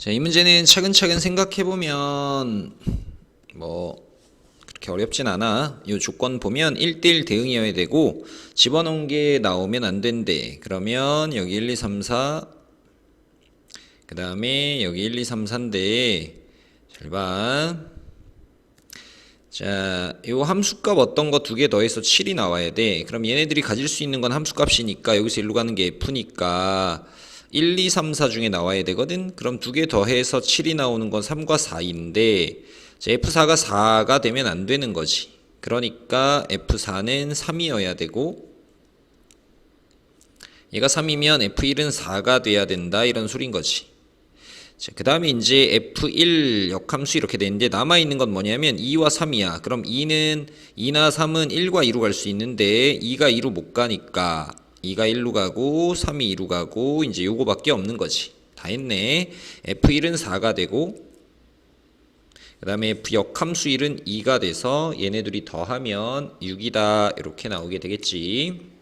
자, 이 문제는 차근차근 생각해 보면 뭐 그렇게 어렵진 않아. 이 조건 보면 1대1 대응이어야 되고 집어넣은 게 나오면 안 된대. 그러면 여기 1, 2, 3, 4 그 다음에 여기 1, 2, 3, 4인데 잘 봐. 자, 요 함수값 어떤 거 두 개 더해서 7이 나와야 돼. 그럼 얘네들이 가질 수 있는 건 함수값이니까 여기서 일로 가는 게 f니까 1, 2, 3, 4 중에 나와야 되거든. 그럼 두 개 더해서 7이 나오는 건 3과 4인데 F4가 4가 되면 안 되는 거지. 그러니까 F4는 3이어야 되고 얘가 3이면 F1은 4가 돼야 된다 이런 소린 거지. 자, 그 다음에 이제 F1 역함수 이렇게 되는데 남아있는 건 뭐냐면 2와 3이야. 그럼 2는 2나 3은 1과 2로 갈 수 있는데 2가 2로 못 가니까 2가 1로 가고 3이 2로 가고 이제 요거밖에 없는 거지. 다 했네. F1은 4가 되고 그 다음에 역함수 1은 2가 돼서 얘네들이 더하면 6이다 이렇게 나오게 되겠지.